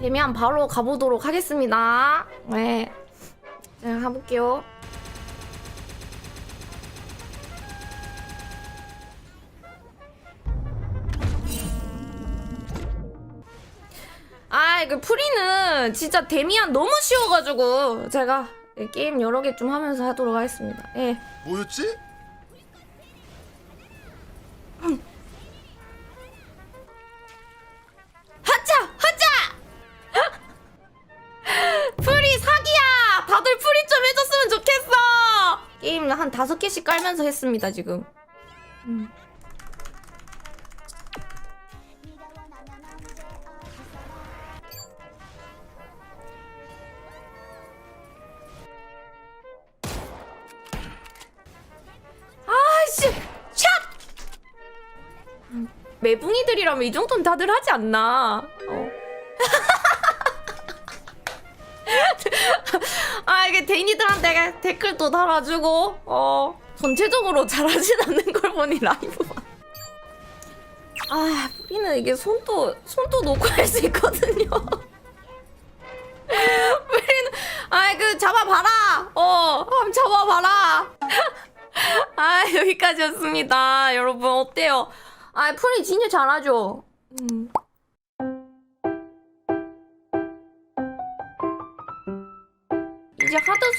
되면 바로 가보도록 하겠습니다. 네. 자, 가볼게요. 아, 그 프리는 진짜 데미안 너무 쉬워가지고 제가 게임 여러 개 좀 하면서 하도록 하겠습니다. 예. 뭐였지? 게임 한 다섯 개씩 깔면서 했습니다, 지금. 음. 아씨! 샷! 음, 매붕이들이라면 이 정도는 다들 하지 않나? 어. 아 이게 데니들한테 댓글도 달아주고 어 전체적으로 잘하진 않는 걸 보니 라이브만 아 우리는 이게 손도 손도 놓고 할 수 있거든요. 우리는 아그 잡아봐라! 어 한번 잡아봐라! 아 여기까지였습니다. 여러분 어때요? 아 프리 진짜 잘하죠? 음.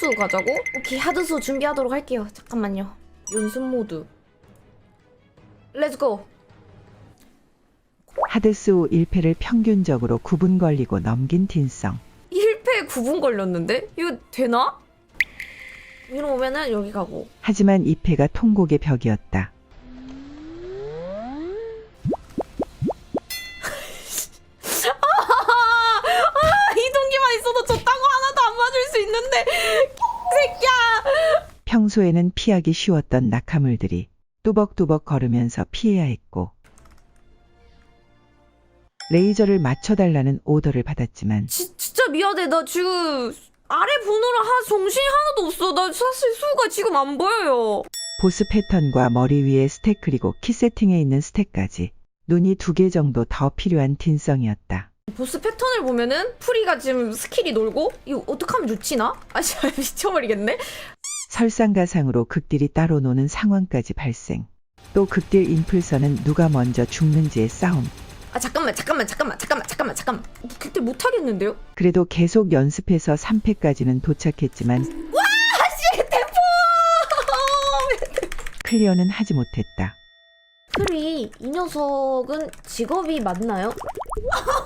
하드수 가자고? 오케이 하드수 준비하도록 할게요 잠깐만요 연습 모드 렛츠고 하드수 1패를 평균적으로 9분 걸리고 넘긴 틴성. 1패 9분 걸렸는데? 이거 되나? 위로 오면은 여기 가고 하지만 2패가 통곡의 벽이었다. 평소에는 피하기 쉬웠던 낙하물들이 뚜벅뚜벅 걸으면서 피해야 했고 레이저를 맞춰달라는 오더를 받았지만 지, 진짜 미안해 나 지금 아래 분으로 하 정신이 하나도 없어 나 사실 수가 지금 안 보여요 보스 패턴과 머리 위에 스택 그리고 키 세팅에 있는 스택까지 눈이 두 개 정도 더 필요한 틴성이었다. 보스 패턴을 보면은 프리가 지금 스킬이 놀고 이거 어떡하면 좋지 나? 아 진짜 미쳐버리겠네 설상가상으로 극딜이 따로 노는 상황까지 발생. 또 극딜 인플선은 누가 먼저 죽는지의 싸움. 아 잠깐만 잠깐만 잠깐만 잠깐만 잠깐만 잠깐만 그때 못하겠는데요? 그래도 계속 연습해서 3패까지는 도착했지만 아씨 대포 클리어는 하지 못했다. 프리 이 녀석은 직업이 맞나요?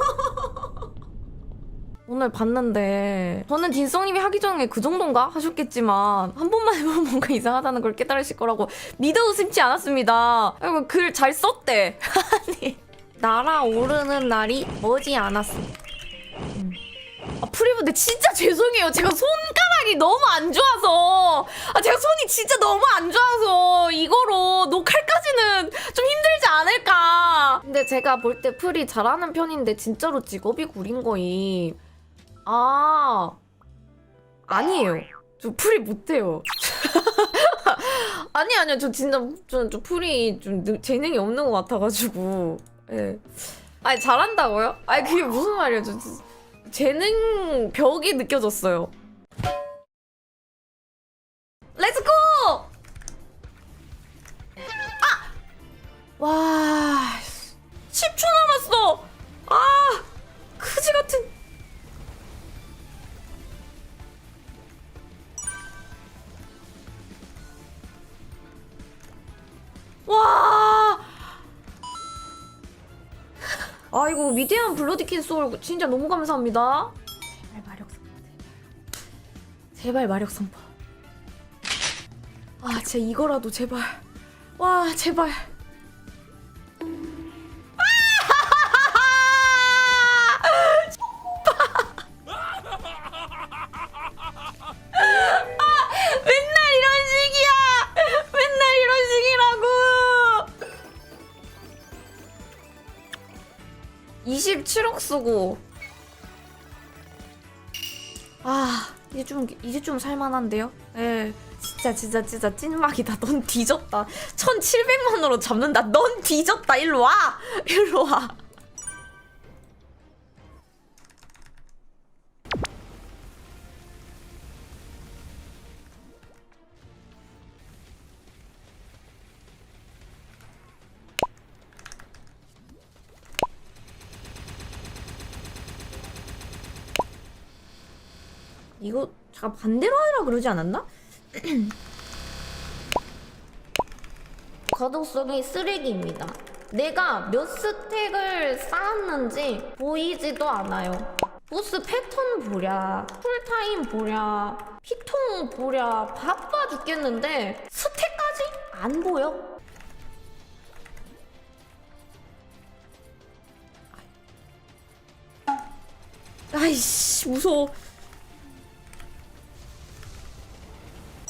오늘 봤는데 저는 딘성님이 하기 전에 그 정도인가 하셨겠지만 한 번만 해보면 뭔가 이상하다는 걸 깨달으실 거라고 믿어 의심치 않았습니다. 아이고 글 잘 썼대. 아니 날아오르는 날이 머지 않았어. 음. 아, 프리분데 진짜 죄송해요. 제가 손가락이 너무 안 좋아서 아 제가 손이 진짜 너무 안 좋아서 이거로 녹할까지는 좀 힘들지 않을까. 근데 제가 볼 때 프리 잘하는 편인데 진짜로 직업이 구린 거임. 아 아니에요. 저 프리 못해요. 아니 아니요 저 진짜 저, 저 프리 좀 능- 재능이 없는 것 같아가지고 예. 아니 잘한다고요? 아니 그게 무슨 말이에요? 저, 저 재능 벽이 느껴졌어요. 위대한 블러디킨 소울 진짜 너무 감사합니다. 제발 마력 선포 제발. 마력 선포. 아 진짜 이거라도 제발. 와 제발. 27억 쓰고. 아, 이제 좀 이제 좀 살만한데요? 예. 진짜 진짜 진짜 찐막이다. 넌 뒤졌다. 1,700만으로 잡는다. 넌 뒤졌다. 일로 와. 일로 와. 이거 잠깐 반대로 하라 그러지 않았나? 속이 쓰레기입니다. 내가 몇 스택을 쌓았는지 보이지도 않아요. 보스 패턴 보랴, 쿨타임 보랴, 피통 보랴, 바빠 죽겠는데 스택까지 안 보여. 아이씨 무서워.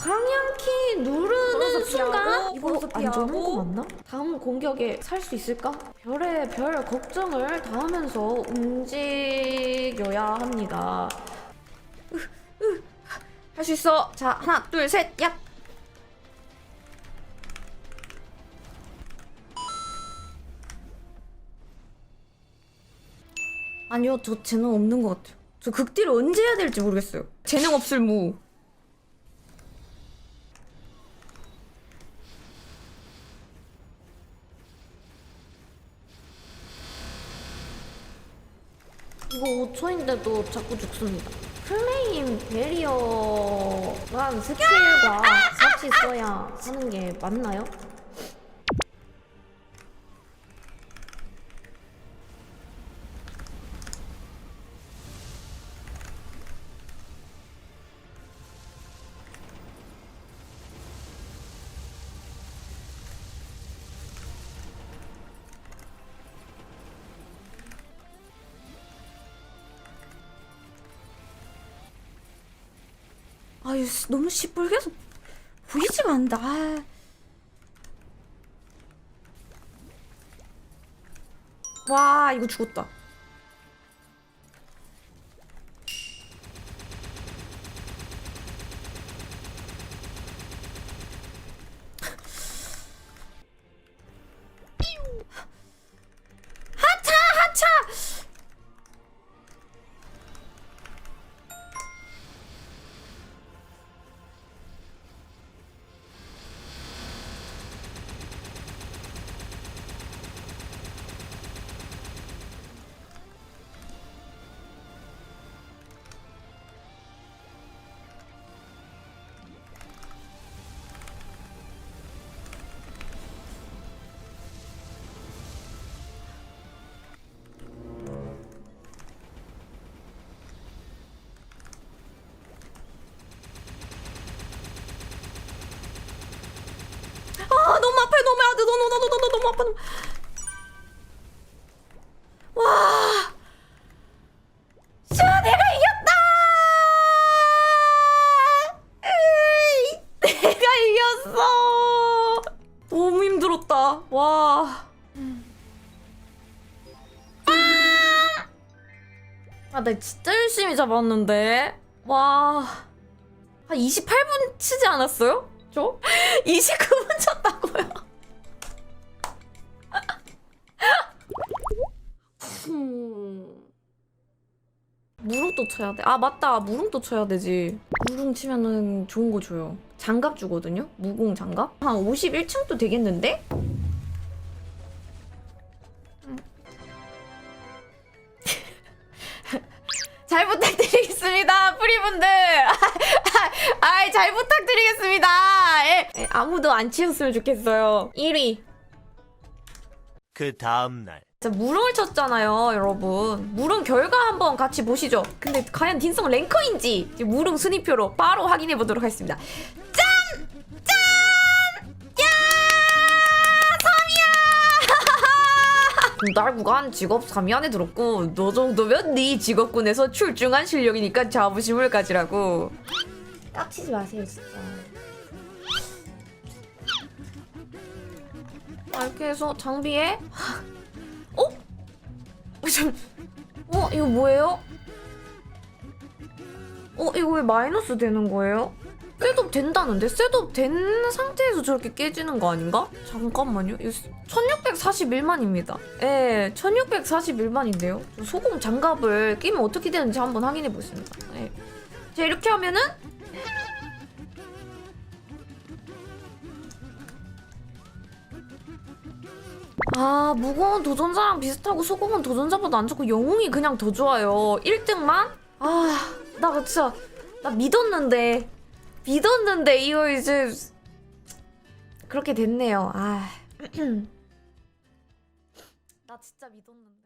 방향키 누르는 순간 이거 안전한 거 맞나? 다음 공격에 살 수 있을까? 별의 별 걱정을 다 하면서 움직여야 합니다. 할 수 있어. 자 하나 둘셋 야. 아니요 저 재능 없는 것 같아요. 저 극딜을 언제 해야 될지 모르겠어요. 재능 없을 무. 이거 5초인데도 자꾸 죽습니다. 플레임 베리어랑 스킬과 같이 써야 하는 게 맞나요? 아유 씨, 너무 시뻘개서 보이지가 않는다. 아. 와 이거 죽었다. 너무 너무 너무 너무 아파 너무. 와 자, 내가 이겼다 내가 이겼어 너무 힘들었다 와 아, 나 진짜 열심히 잡았는데. 와. 한 28분 치지 않았어요? 저? 29분 쳤다고요? 음. 무릉도 쳐야 돼. 아, 맞다. 무릉도 쳐야 되지. 무릉 치면은 좋은 거 줘요. 장갑 주거든요? 무공 장갑? 한 51층도 되겠는데? 잘 부탁드리겠습니다, 프리분들. 아이, 잘 부탁드리겠습니다. 예, 예, 아무도 안 치셨으면 좋겠어요. 1위. 그 다음 날 진짜 무릉을 쳤잖아요, 여러분. 무릉 결과 한번 같이 보시죠. 근데 과연 딘성 랭커인지 무릉 순위표로 바로 확인해 보도록 하겠습니다. 짠! 짠! 야! 3위야! 날 구간 직업 3위 안에 들었고 너 정도면 네 직업군에서 출중한 실력이니까 자부심을 가지라고. 깝치지 마세요, 진짜. 아, 이렇게 해서 장비에 어? 어, 잠, 어, 이거 뭐예요? 어, 이거 왜 마이너스 되는 거예요? 셋업 된다는데? 셋업 된 상태에서 저렇게 깨지는 거 아닌가? 잠깐만요. 이거 1641만입니다. 예, 1641만인데요. 소금 장갑을 끼면 어떻게 되는지 한번 확인해 보겠습니다. 예. 자, 이렇게 하면은 아 무거운 도전자랑 비슷하고 소공은 도전자보다 안 좋고 영웅이 그냥 더 좋아요. 1등만? 아나 진짜 나 믿었는데 믿었는데 이거 이제 그렇게 됐네요. 아 나 진짜 믿었는데.